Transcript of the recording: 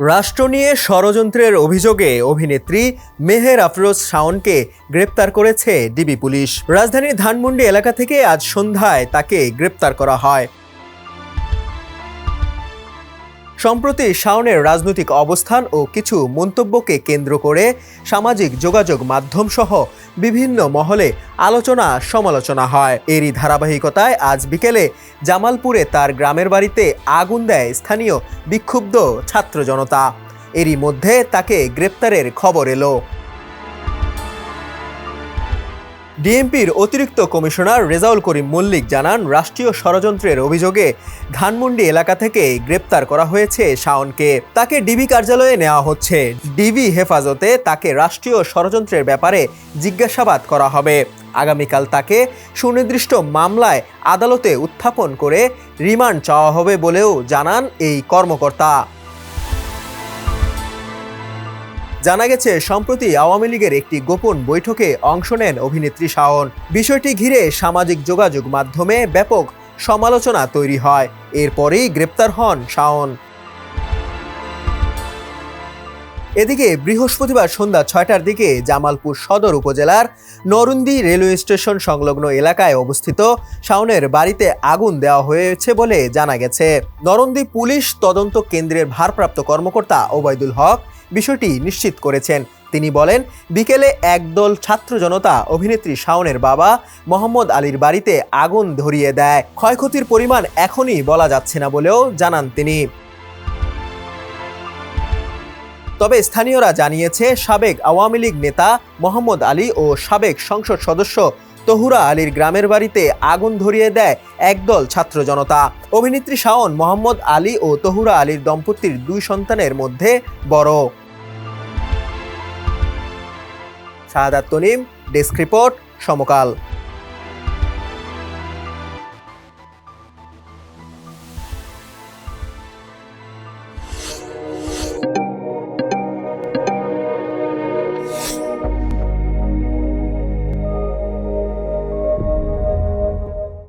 রাষ্ট্র নিয়ে ষড়যন্ত্রের অভিযোগে অভিনেত্রী মেহের আফরোজ শাওনকে গ্রেপ্তার করেছে ডিবি পুলিশ। রাজধানীর ধানমন্ডি এলাকা থেকে আজ সন্ধ্যায় তাকে গ্রেপ্তার করা হয়। সম্প্রতি শাওনের রাজনৈতিক অবস্থান ও কিছু মন্তব্যকে কেন্দ্র করে সামাজিক যোগাযোগ মাধ্যম সহ বিভিন্ন মহলে আলোচনা সমালোচনা হয়। এরই ধারাবাহিকতায় আজ বিকেলে জামালপুরে তার গ্রামের বাড়িতে আগুন দেয় স্থানীয় বিক্ষুব্ধ ছাত্র জনতা। এরই মধ্যে তাকে গ্রেপ্তারের খবর এলো। ডিএমপির অতিরিক্ত কমিশনার রেজাউল করিম মল্লিক জানান, রাষ্ট্রীয় ষড়যন্ত্রের অভিযোগে ধানমন্ডি এলাকা থেকে গ্রেপ্তার করা হয়েছে শাওনকে। তাকে ডিবি কার্যালয়ে নেওয়া হচ্ছে। ডিবি হেফাজতে তাকে রাষ্ট্রীয় ষড়যন্ত্রের ব্যাপারে জিজ্ঞাসাবাদ করা হবে। আগামীকাল তাকে সুনির্দিষ্ট মামলায় আদালতে উত্থাপন করে রিমান্ড চাওয়া হবে বলেও জানান এই কর্মকর্তা। জানা গেছে, সম্প্রতি আওয়ামী লীগের একটি গোপন বৈঠকে অংশ নেন অভিনেত্রী শাওন। বিষয়টি ঘিরে সামাজিক যোগাযোগ মাধ্যমে ব্যাপক সমালোচনা তৈরি হয়। এরপরেই গ্রেপ্তার হন শাওন। এদিকে বৃহস্পতিবার সন্ধ্যা ছয়টার দিকে জামালপুর সদর উপজেলার নরুন্দি রেলওয়ে স্টেশন সংলগ্ন এলাকায় অবস্থিত শাওনের বাড়িতে আগুন দেওয়া হয়েছে বলে জানা গেছে। নরন্দি পুলিশ তদন্ত কেন্দ্রের ভারপ্রাপ্ত কর্মকর্তা ওবায়দুল হক বিষয়টি নিশ্চিত করেছেন। তিনি বলেন, বিকেলে একদল ছাত্র জনতা অভিনেত্রী শাওনের বাবা মোহাম্মদ আলীর বাড়িতে আগুন ধরিয়ে দেয়। ক্ষয়ক্ষতির পরিমাণ এখনই বলা যাচ্ছে না বলেও জানান তিনি। তবে স্থানীয়রা জানিয়েছে, সাবেক আওয়ামী লীগ নেতা মোহাম্মদ আলী ও সাবেক সংসদ সদস্য তহুরা আলীর গ্রামের বাড়িতে আগুন ধরিয়ে দেয় একদল ছাত্র জনতা। অভিনেত্রী শাওন মোহাম্মদ আলী ও তহুরা আলীর দম্পতির দুই সন্তানের মধ্যে বড়। Shahadat Tanim, desk report Samakal.